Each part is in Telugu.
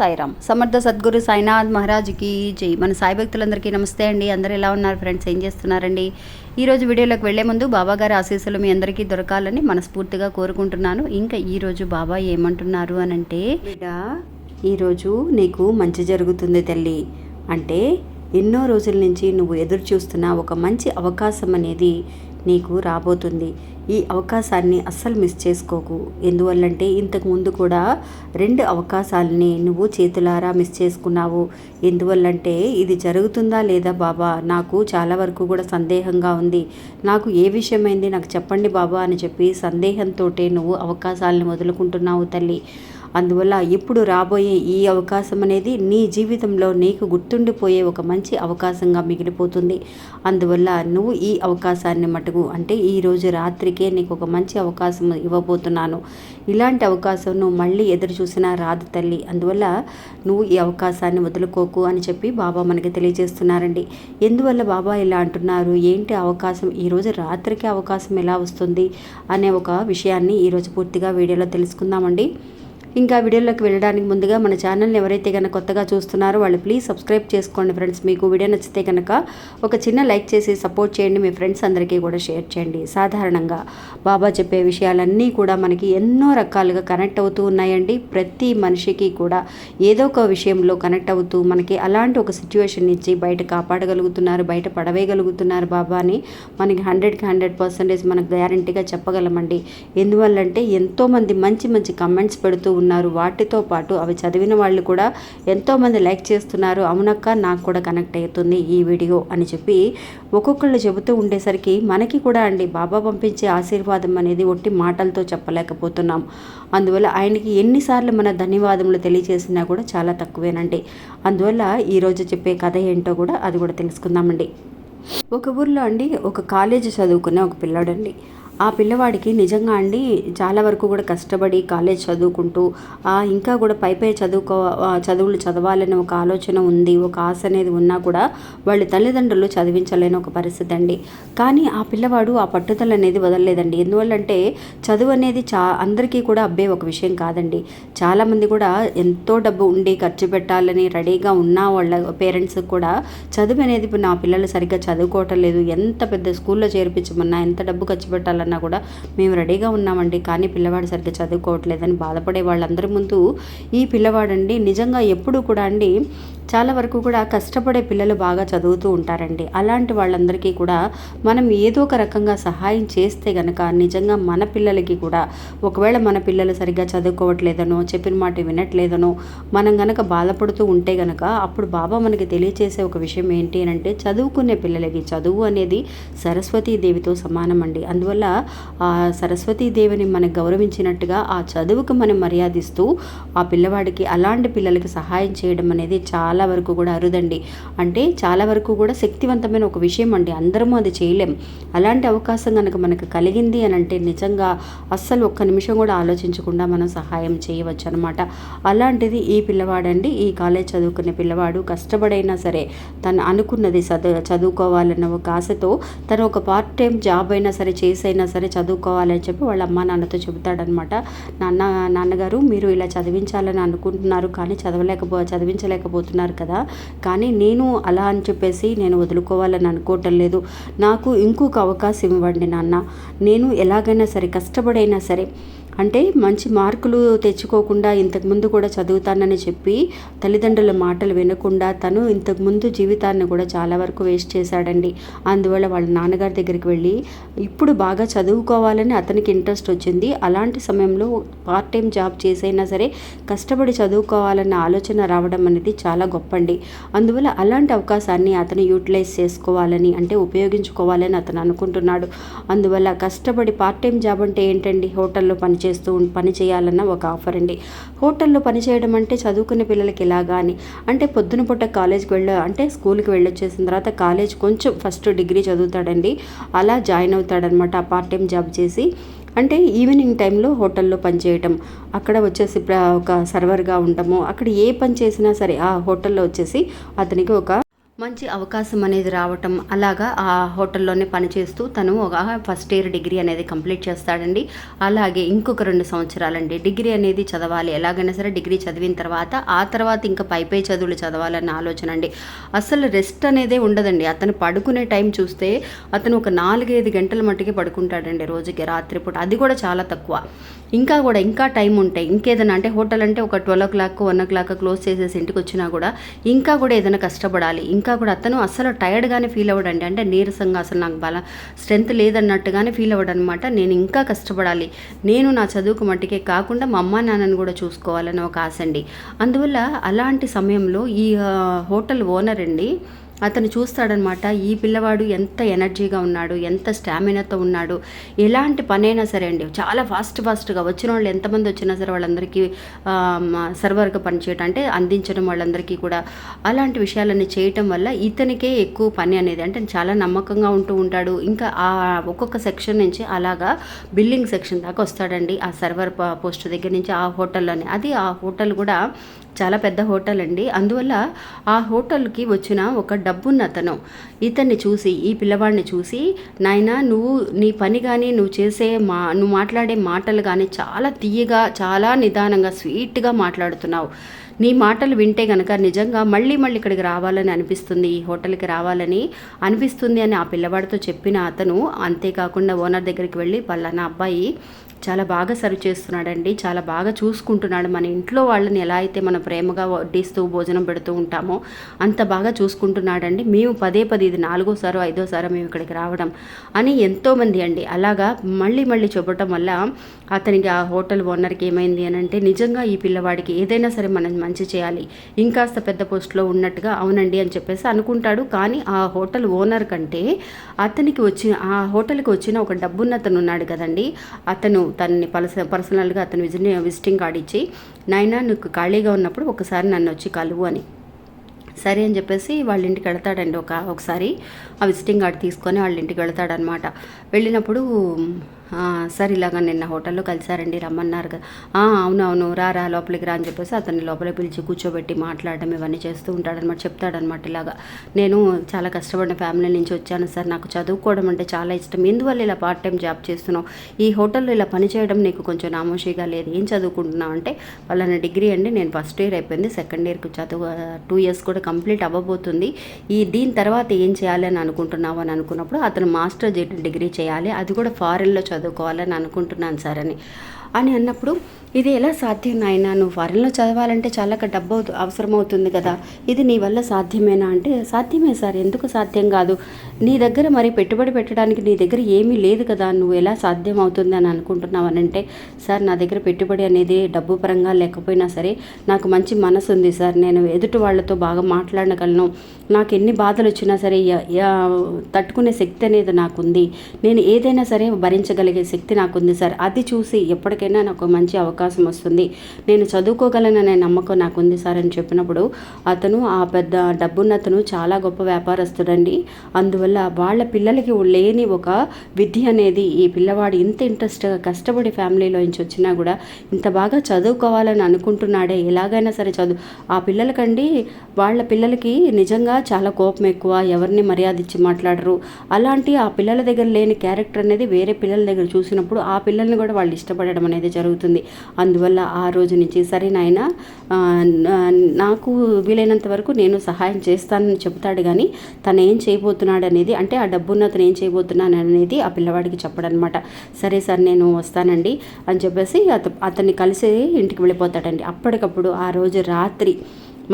సాయిరామ్. సమర్థ సద్గురు సాయినాథ్ మహారాజ్కి జై. మన సాయి భక్తులందరికీ నమస్తే అండి. అందరూ ఎలా ఉన్నారు ఫ్రెండ్స్? ఏం చేస్తున్నారండి? ఈరోజు వీడియోలోకి వెళ్ళే ముందు బాబా గారి ఆశీస్సులు మీ అందరికీ దొరకాలని మనస్ఫూర్తిగా కోరుకుంటున్నాను. ఇంకా ఈరోజు బాబా ఏమంటున్నారు అని అంటే ఈరోజు నీకు మంచి జరుగుతుంది తల్లి. అంటే ఎన్నో రోజుల నుంచి నువ్వు ఎదురు చూస్తున్న ఒక మంచి అవకాశం అనేది నీకు రాబోతుంది. ఈ అవకాశాన్ని అస్సలు మిస్ చేసుకోకు. ఎందువల్లంటే ఇంతకుముందు కూడా రెండు అవకాశాలని నువ్వు చేతులారా మిస్ చేసుకున్నావు. ఎందువల్లంటే ఇది జరుగుతుందా లేదా బాబా? నాకు చాలా వరకు కూడా సందేహంగా ఉంది. నాకు ఏ విషయమైంది నాకు చెప్పండి బాబా అని చెప్పి సందేహంతో నువ్వు అవకాశాలను వదులుకుంటున్నావు తల్లి. అందువల్ల ఇప్పుడు రాబోయే ఈ అవకాశం అనేది నీ జీవితంలో నీకు గుర్తుండిపోయే ఒక మంచి అవకాశంగా మిగిలిపోతుంది. అందువల్ల నువ్వు ఈ అవకాశాన్ని మటుకు అంటే ఈరోజు రాత్రికే నీకు ఒక మంచి అవకాశం ఇవ్వబోతున్నాను. ఇలాంటి అవకాశం నువ్వు మళ్ళీ ఎదురు చూసినా రాదు తల్లి. అందువల్ల నువ్వు ఈ అవకాశాన్ని వదులుకోకు అని చెప్పి బాబా మనకి తెలియజేస్తున్నారండి. ఎందువల్ల బాబా ఇలా అంటున్నారు? ఏంటి అవకాశం? ఈరోజు రాత్రికి అవకాశం ఎలా వస్తుంది? అనే ఒక విషయాన్ని ఈరోజు పూర్తిగా వీడియోలో తెలుసుకుందామండి. ఇంకా వీడియోలోకి వెళ్ళడానికి ముందుగా మన ఛానల్ని ఎవరైతే కనుక కొత్తగా చూస్తున్నారో వాళ్ళు ప్లీజ్ సబ్స్క్రైబ్ చేసుకోండి ఫ్రెండ్స్. మీకు వీడియో నచ్చితే కనుక ఒక చిన్న లైక్ చేసి సపోర్ట్ చేయండి. మీ ఫ్రెండ్స్ అందరికీ కూడా షేర్ చేయండి. సాధారణంగా బాబా చెప్పే విషయాలన్నీ కూడా మనకి ఎన్నో రకాలుగా కనెక్ట్ అవుతూ ఉన్నాయండి. ప్రతి మనిషికి కూడా ఏదో ఒక విషయంలో కనెక్ట్ అవుతూ మనకి అలాంటి ఒక సిచ్యువేషన్ ఇచ్చి బయట కాపాడగలుగుతున్నారు బయట పడవేయగలుగుతున్నారు బాబా అని మనకి హండ్రెడ్కి హండ్రెడ్ పర్సెంటేజ్ మనకు గ్యారంటీగా చెప్పగలమండి. ఎందువల్లంటే ఎంతోమంది మంచి మంచి కమెంట్స్ పెడుతూ ఉన్నారు. వాటితో పాటు అవి చదివిన వాళ్ళు కూడా ఎంతోమంది లైక్ చేస్తున్నారు. అవునక్క నాకు కూడా కనెక్ట్ అవుతుంది ఈ వీడియో అని చెప్పి ఒక్కొక్కళ్ళు చెబుతూ ఉండేసరికి మనకి కూడా అండి బాబా పంపించే ఆశీర్వాదం అనేది ఒట్టి మాటలతో చెప్పలేకపోతున్నాం. అందువల్ల ఆయనకి ఎన్నిసార్లు మన ధన్యవాదములు తెలియజేసినా కూడా చాలా తక్కువేనండి. అందువల్ల ఈరోజు చెప్పే కథ ఏంటో కూడా అది కూడా తెలుసుకుందామండి. ఒక ఊర్లో అండి ఒక కాలేజీ చదువుకునే ఒక పిల్లాడండి. ఆ పిల్లవాడికి నిజంగా అండి చాలా వరకు కూడా కష్టపడి కాలేజ్ చదువుకుంటూ ఇంకా కూడా పై పై చదువుకో చదువులు చదవాలని ఒక ఆలోచన ఉంది ఒక ఆశ అనేది ఉన్నా కూడా వాళ్ళ తల్లిదండ్రులు చదివించలేని ఒక పరిస్థితి అండి. కానీ ఆ పిల్లవాడు ఆ పట్టుదల అనేది వదలలేదండి. ఎందువల్లంటే చదువు అనేది చా అందరికీ కూడా అబ్బే ఒక విషయం కాదండి. చాలామంది కూడా ఎంతో డబ్బు ఉండి ఖర్చు పెట్టాలని రెడీగా ఉన్న వాళ్ళ పేరెంట్స్ కూడా చదువు అనేది నా పిల్లలు సరిగ్గా చదువుకోవటం లేదు ఎంత పెద్ద స్కూల్లో చేర్పించమన్నా ఎంత డబ్బు ఖర్చు పెట్టాలన్నా అన్నా కూడా మేము రెడీగా ఉన్నామండి. కానీ పిల్లవాడు సరిగ్గా చదువుకోవట్లేదని బాధపడే వాళ్ళందరి ముందు ఈ పిల్లవాడండి. నిజంగా ఎప్పుడు కూడా అండి చాలా వరకు కూడా కష్టపడే పిల్లలు బాగా చదువుతూ ఉంటారండి. అలాంటి వాళ్ళందరికీ కూడా మనం ఏదో ఒక రకంగా సహాయం చేస్తే గనక నిజంగా మన పిల్లలకి కూడా ఒకవేళ మన పిల్లలు సరిగ్గా చదువుకోవట్లేదనో చెప్పిన మాట వినట్లేదనో మనం గనక బాధపడుతూ ఉంటే గనక అప్పుడు బాబా మనకి తెలియచేసే ఒక విషయం ఏంటి అని అంటే చదువుకునే పిల్లలకి చదువు అనేది సరస్వతీదేవితో సమానం అండి అందువల్ల ఆ సరస్వతీదేవిని మనం గౌరవించినట్టుగా ఆ చదువుకు మనం మర్యాదిస్తూ ఆ పిల్లవాడికి అలాంటి పిల్లలకి సహాయం చేయడం అనేది చాలా చాలా వరకు కూడా అరుదండి. అంటే చాలా వరకు కూడా శక్తివంతమైన ఒక విషయం అండి. అందరము అది చేయలేం. అలాంటి అవకాశం కనుక మనకు కలిగింది అని అంటే నిజంగా అస్సలు ఒక్క నిమిషం కూడా ఆలోచించకుండా మనం సహాయం చేయవచ్చు అనమాట అలాంటిది ఈ పిల్లవాడండి ఈ కాలేజ్ చదువుకునే పిల్లవాడు కష్టపడైనా సరే తను అనుకున్నది చదువు చదువుకోవాలన్న ఒక ఆశతో తను ఒక పార్ట్ టైం జాబ్ అయినా సరే చేసైనా సరే చదువుకోవాలని చెప్పి వాళ్ళ అమ్మ నాన్నతో చెబుతాడనమాట నాన్న నాన్నగారు మీరు ఇలా చదివించాలని అనుకుంటున్నారు కానీ చదవలేకపో చదివించలేకపోతున్నారు కదా. కానీ నేను అలా అని చెప్పేసి నేను వదులుకోవాలని అనుకోవటం లేదు. నాకు ఇంకొక అవకాశం ఇవ్వండి నాన్న. నేను ఎలాగైనా సరే కష్టపడైనా సరే అంటే మంచి మార్కులు తెచ్చుకోకుండా ఇంతకుముందు కూడా చదువుతానని చెప్పి తల్లిదండ్రుల మాటలు వినకుండా తను ఇంతకుముందు జీవితాన్ని కూడా చాలా వరకు వేస్ట్ చేశాడండి. అందువల్ల వాళ్ళ నాన్నగారి దగ్గరికి వెళ్ళి ఇప్పుడు బాగా చదువుకోవాలని అతనికి ఇంట్రెస్ట్ వచ్చింది. అలాంటి సమయంలో పార్ట్ టైం జాబ్ చేసైనా సరే కష్టపడి చదువుకోవాలన్న ఆలోచన రావడం అనేది చాలా గొప్ప అండి అందువల్ల అలాంటి అవకాశాన్ని అతను యూటిలైజ్ చేసుకోవాలని అంటే ఉపయోగించుకోవాలని అతను అనుకుంటున్నాడు. అందువల్ల కష్టపడి పార్ట్ టైం జాబ్ అంటే ఏంటండి? హోటల్లో పనిచేస్తూ పని చేయాలన్న ఒక ఆఫర్ అండి. హోటల్లో పనిచేయడం అంటే చదువుకునే పిల్లలకి ఎలాగా అని అంటే పొద్దున పూట కాలేజ్కి వెళ్ళ అంటే స్కూల్కి వెళ్ళొచ్చేసిన తర్వాత కాలేజ్ కొంచెం ఫస్ట్ డిగ్రీ చదువుతాడండి. అలా జాయిన్ అవుతాడనమాట ఆ పార్ట్ టైం జాబ్ చేసి. అంటే ఈవినింగ్ టైంలో హోటల్లో పనిచేయటం అక్కడ వచ్చేసి ఒక సర్వర్గా ఉండటము అక్కడ ఏ పని చేసినా సరే ఆ హోటల్లో వచ్చేసి అతనికి ఒక మంచి అవకాశం అనేది రావటం అలాగా ఆ హోటల్లోనే పనిచేస్తూ తను ఒక ఫస్ట్ ఇయర్ డిగ్రీ అనేది కంప్లీట్ చేస్తాడండి. అలాగే ఇంకొక రెండు సంవత్సరాలండి. డిగ్రీ అనేది చదవాలి. ఎలాగైనా సరే డిగ్రీ చదివిన తర్వాత ఆ తర్వాత ఇంకా పై పై చదువులు చదవాలన్న ఆలోచన అండి. అసలు రెస్ట్ అనేదే ఉండదండి. అతను పడుకునే టైం చూస్తే అతను ఒక నాలుగైదు గంటల మట్టుకే పడుకుంటాడండి రోజుకి రాత్రిపూట. అది కూడా చాలా తక్కువ. ఇంకా కూడా ఇంకా టైం ఉంటాయి ఇంకేదైనా అంటే హోటల్ అంటే ఒక twelve o'clock one o'clock close చేసేసి ఇంటికి వచ్చినా కూడా ఇంకా కూడా ఏదైనా కష్టపడాలి. ఇంకా కూడా అతను అసలు టైర్డ్గానే ఫీల్ అవ్వడండి. అంటే నీరసంగా అసలు నాకు బల స్ట్రెంత్ లేదన్నట్టుగానే ఫీల్ అవ్వడం అనమాట నేను ఇంకా కష్టపడాలి. నేను నా చదువుకు మట్టికే కాకుండా మా అమ్మ నాన్నని కూడా చూసుకోవాలని ఒక ఆశ అండి. అందువల్ల అలాంటి సమయంలో ఈ హోటల్ ఓనర్ అండి అతను చూస్తాడనమాట ఈ పిల్లవాడు ఎంత ఎనర్జీగా ఉన్నాడు ఎంత స్టామినాతో ఉన్నాడు ఎలాంటి పనైనా సరే అండి చాలా ఫాస్ట్ ఫాస్ట్గా వచ్చిన వాళ్ళు ఎంతమంది వచ్చినా సరే వాళ్ళందరికీ సర్వర్గా పనిచేయటం అంటే అందించడం వాళ్ళందరికీ కూడా అలాంటి విషయాలన్నీ చేయటం వల్ల ఇతనికే ఎక్కువ పని అనేది అంటే చాలా నమ్మకంగా ఉంటూ ఉంటాడు. ఇంకా ఆ ఒక్కొక్క సెక్షన్ నుంచి అలాగా బిల్లింగ్ సెక్షన్ దాకా వస్తాడండి ఆ సర్వర్ పోస్ట్ దగ్గర నుంచి ఆ హోటల్లోనే. అది ఆ హోటల్ కూడా చాలా పెద్ద హోటల్ అండి. అందువల్ల ఆ హోటల్కి వచ్చిన ఒక డబ్బున్న అతను ఇతన్ని చూసి ఈ పిల్లవాడిని చూసి నాయనా నువ్వు నీ పని కానీ నువ్వు చేసే మా నువ్వు మాట్లాడే మాటలు కానీ చాలా తీయగా చాలా నిదానంగా స్వీట్గా మాట్లాడుతున్నావు. నీ మాటలు వింటే కనుక నిజంగా మళ్ళీ మళ్ళీ ఇక్కడికి రావాలని అనిపిస్తుంది ఈ హోటల్కి రావాలని అనిపిస్తుంది అని ఆ పిల్లవాడితో చెప్పిన అతను అంతేకాకుండా ఓనర్ దగ్గరికి వెళ్ళి పలానా అబ్బాయి చాలా బాగా సర్వ్ చేస్తున్నాడండి. చాలా బాగా చూసుకుంటున్నాడు. మన ఇంట్లో వాళ్ళని ఎలా అయితే మనం ప్రేమగా వడ్డిస్తూ భోజనం పెడుతూ ఉంటామో అంత బాగా చూసుకుంటున్నాడండి. మేము పదే పదే ఇది నాలుగోసారో ఐదోసారో మేము ఇక్కడికి రావడం అని ఎంతోమంది అండి. అలాగా మళ్ళీ మళ్ళీ చెప్పటం వల్ల అతనికి ఆ హోటల్ ఓనర్కి ఏమైంది అని అంటే నిజంగా ఈ పిల్లవాడికి ఏదైనా సరే మనం మంచి చేయాలి. ఇంకాస్త పెద్ద పోస్ట్లో ఉన్నట్టుగా అవునండి అని చెప్పేసి అనుకుంటాడు. కానీ ఆ హోటల్ ఓనర్ కంటే అతనికి వచ్చిన ఆ హోటల్కి వచ్చిన ఒక డబ్బున్న అతను ఉన్నాడు కదండి. అతను తనని పర్స పర్సనల్గా అతను విజి విజిటింగ్ కార్డ్ ఇచ్చి నాయనా నీకు ఖాళీగా ఉన్నప్పుడు ఒకసారి నన్ను వచ్చి కలువు అని. సరే అని చెప్పేసి వాళ్ళ ఇంటికి వెళ్తాడండి ఒక ఒకసారి ఆ విజిటింగ్ కార్డ్ తీసుకొని వాళ్ళ ఇంటికి వెళ్తాడనమాట వెళ్ళినప్పుడు సార్ ఇలాగ నిన్న హోటల్లో కలిసారండి రమ్మన్నారు కదా. అవునవును రా రా లోపలికి రా అని చెప్పేసి అతన్ని లోపలికి పిలిచి కూర్చోబెట్టి మాట్లాడడం ఇవన్నీ చేస్తూ ఉంటాడనమాట చెప్తాడనమాట ఇలాగా. నేను చాలా కష్టపడిన ఫ్యామిలీ నుంచి వచ్చాను సార్ నాకు చదువుకోవడం అంటే చాలా ఇష్టం. ఎందువల్ల ఇలా పార్ట్ టైం జాబ్ చేస్తున్నావు? ఈ హోటల్లో ఇలా పని చేయడం నీకు కొంచెం నామోషిగా లేదు. ఏం చదువుకుంటున్నావు అంటే వాళ్ళని డిగ్రీ అండి నేను ఫస్ట్ ఇయర్ అయిపోయింది సెకండ్ ఇయర్కి చదువు టూ ఇయర్స్ కూడా కంప్లీట్ అవ్వబోతుంది. ఈ దీని తర్వాత ఏం చేయాలని అనుకుంటున్నావు అని అనుకున్నప్పుడు అతను మాస్టర్ డిగ్రీ చేయాలి అది కూడా ఫారెన్లో చదువు చదువుకోవాలని అనుకుంటున్నాను సార్ అని. అని అన్నప్పుడు ఇది ఎలా సాధ్యం నాయన? నువ్వు ఫారెన్లో చదవాలంటే చాలా డబ్బు అవుతు- అవసరమవుతుంది కదా. ఇది నీ వల్ల సాధ్యమేనా? అంటే సాధ్యమే సార్. ఎందుకు సాధ్యం కాదు? నీ దగ్గర మరి పెట్టుబడి పెట్టడానికి నీ దగ్గర ఏమీ లేదు కదా నువ్వు ఎలా సాధ్యం అవుతుంది అని అనుకుంటున్నావనంటే సార్ నా దగ్గర పెట్టుబడి అనేది డబ్బు పరంగా లేకపోయినా సరే నాకు మంచి మనసు ఉంది సార్. నేను ఎదుటి వాళ్ళతో బాగా మాట్లాడగలను. నాకు ఎన్ని బాధలు వచ్చినా సరే తట్టుకునే శక్తి అనేది నాకుంది. నేను ఏదైనా సరే భరించగలిగే శక్తి నాకుంది సార్. అది చూసి ఎప్పటికైనా నాకు మంచి అవకాశం వస్తుంది. నేను చదువుకోగలననే నమ్మకం నాకుంది సార్ అని చెప్పినప్పుడు అతను ఆ పెద్ద డబ్బున్నతను చాలా గొప్ప వ్యాపారస్తుడండి. అందువల్ల వాళ్ళ పిల్లలకి లేని ఒక విద్య అనేది ఈ పిల్లవాడు ఇంత ఇంట్రెస్ట్గా కష్టపడి ఫ్యామిలీలో నుంచి వచ్చినా కూడా ఇంత బాగా చదువుకోవాలని అనుకుంటున్నాడే ఎలాగైనా సరే చదువు. ఆ పిల్లలకండి వాళ్ళ పిల్లలకి నిజంగా చాలా కోపం ఎక్కువ ఎవరిని మర్యాద ఇచ్చి మాట్లాడరు. అలాంటి ఆ పిల్లల దగ్గర లేని క్యారెక్టర్ అనేది వేరే పిల్లల దగ్గర చూసినప్పుడు ఆ పిల్లల్ని కూడా వాళ్ళు ఇష్టపడడం అనేది జరుగుతుంది. అందువల్ల ఆ రోజు నుంచి సరే నాయన నాకు వీలైనంత వరకు నేను సహాయం చేస్తానని చెప్తాడు కానీ తను ఏం చేయబోతున్నాడని అనేది అంటే ఆ డబ్బున్న అతను ఏం చేయబోతున్నాను అనేది ఆ పిల్లవాడికి చెప్పడనమాట. సరే సార్ నేను వస్తానండి అని చెప్పేసి అత అతన్ని కలిసి ఇంటికి వెళ్ళిపోతాడండి. అప్పటికప్పుడు ఆ రోజు రాత్రి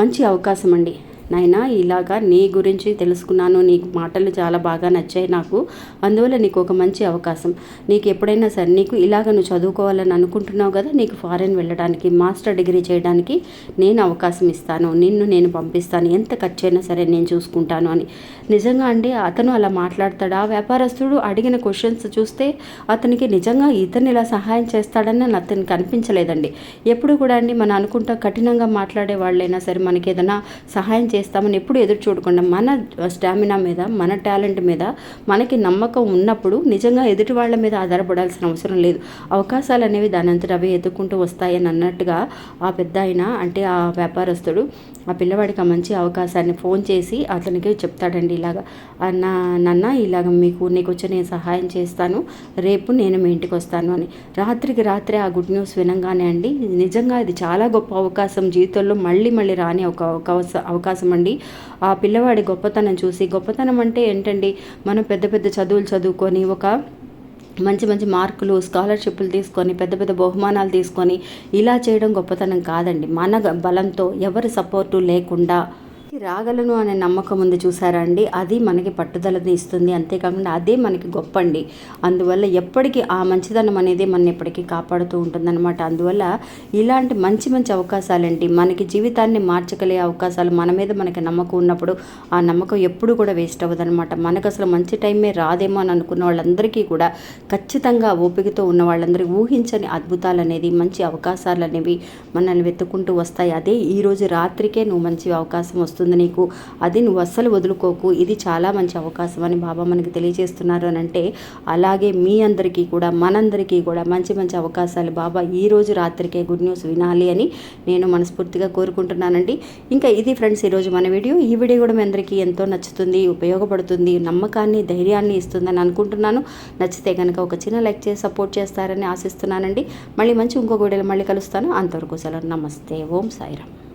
మంచి అవకాశం అండి నాయనా ఇలాగా నీ గురించి తెలుసుకున్నాను. నీ మాటలు చాలా బాగా నచ్చాయి నాకు. అందువల్ల నీకు ఒక మంచి అవకాశం. నీకు ఎప్పుడైనా సరే నీకు ఇలాగ నువ్వు చదువుకోవాలని అనుకుంటున్నావు కదా నీకు ఫారెన్ వెళ్ళడానికి మాస్టర్ డిగ్రీ చేయడానికి నేను అవకాశం ఇస్తాను. నిన్ను నేను పంపిస్తాను. ఎంత ఖర్చు అయినా సరే నేను చూసుకుంటాను అని. నిజంగా అండి అతను అలా మాట్లాడతాడు? ఆ వ్యాపారస్తుడు అడిగిన క్వశ్చన్స్ చూస్తే అతనికి నిజంగా ఇతను ఇలా సహాయం చేస్తాడని అతనికి అనిపించలేదండి. ఎప్పుడు కూడా అండి మనం అనుకుంటా కఠినంగా మాట్లాడే వాళ్ళైనా సరే మనకి ఏదైనా సహాయం చేస్తామని ఎప్పుడు ఎదురు చూడకుండా మన స్టామినా మీద మన టాలెంట్ మీద మనకి నమ్మకం ఉన్నప్పుడు నిజంగా ఎదుటి వాళ్ళ మీద ఆధారపడాల్సిన అవసరం లేదు. అవకాశాలు అనేవి దాని అంతట అవి ఎదుర్కొంటూ వస్తాయని అన్నట్టుగా ఆ పెద్ద ఆయన అంటే ఆ వ్యాపారస్తుడు ఆ పిల్లవాడికి ఆ మంచి అవకాశాన్ని ఫోన్ చేసి అతనికి చెప్తాడండి ఇలాగ. నా నాన్న ఇలాగ మీకు నీకు వచ్చి నేను సహాయం చేస్తాను. రేపు నేను మీ ఇంటికి వస్తాను అని. రాత్రికి రాత్రే ఆ గుడ్ న్యూస్ వినంగానే అండి నిజంగా ఇది చాలా గొప్ప అవకాశం. జీవితంలో మళ్ళీ మళ్ళీ రాని ఒక అవకాశ అవకాశం అండి ఆ పిల్లవాడి గొప్పతనం చూసి గొప్పతనం అంటే ఏంటండి? మనం పెద్ద పెద్ద చదువులు చదువుకొని ఒక మంచి మంచి మార్కులు స్కాలర్షిప్లు తీసుకొని పెద్ద పెద్ద బహుమానాలు తీసుకొని ఇలా చేయడం గొప్పతనం కాదండి. మన బలంతో ఎవరి సపోర్టు లేకుండా రాగలను అనే నమ్మకం ఉంది చూసారా అండి? అది మనకి పట్టుదలని ఇస్తుంది. అంతేకాకుండా అదే మనకి గొప్ప అండి అందువల్ల ఎప్పటికీ ఆ మంచిదనం అనేది మన ఎప్పటికీ కాపాడుతూ ఉంటుందన్నమాట. అందువల్ల ఇలాంటి మంచి మంచి అవకాశాలేంటి మనకి జీవితాన్ని మార్చగలిగే అవకాశాలు మన మీద మనకి నమ్మకం ఉన్నప్పుడు ఆ నమ్మకం ఎప్పుడు కూడా వేస్ట్ అవ్వదనమాట మనకు అసలు మంచి టైమే రాదేమో అని అనుకున్న వాళ్ళందరికీ కూడా ఖచ్చితంగా ఓపికతో ఉన్న వాళ్ళందరికీ ఊహించని అద్భుతాలు అనేది మంచి అవకాశాలు అనేవి మనల్ని వెతుక్కుంటూ వస్తాయి. అదే ఈరోజు రాత్రికే నువ్వు మంచి అవకాశం వస్తుంది. నీకు? అది నువ్వు అస్సలు వదులుకోకు. ఇది చాలా మంచి అవకాశం అని బాబా మనకి తెలియజేస్తున్నారు అని అంటే అలాగే మీ అందరికీ కూడా మనందరికీ కూడా మంచి మంచి అవకాశాలు బాబా ఈ రోజు రాత్రికే గుడ్ న్యూస్ వినాలి అని నేను మనస్ఫూర్తిగా కోరుకుంటున్నానండి. ఇంకా ఇది ఫ్రెండ్స్ ఈరోజు మన వీడియో. ఈ వీడియో కూడా మీ అందరికీ ఎంతో నచ్చుతుంది ఉపయోగపడుతుంది నమ్మకాన్ని ధైర్యాన్ని ఇస్తుందని అనుకుంటున్నాను. నచ్చితే కనుక ఒక చిన్న లైక్ చేసి సపోర్ట్ చేస్తారని ఆశిస్తున్నానండి. మళ్ళీ మంచి ఇంకో వీడియోలో మళ్ళీ కలుస్తాను. అంతవరకు సెలవు. నమస్తే. ఓం సాయిరామ్.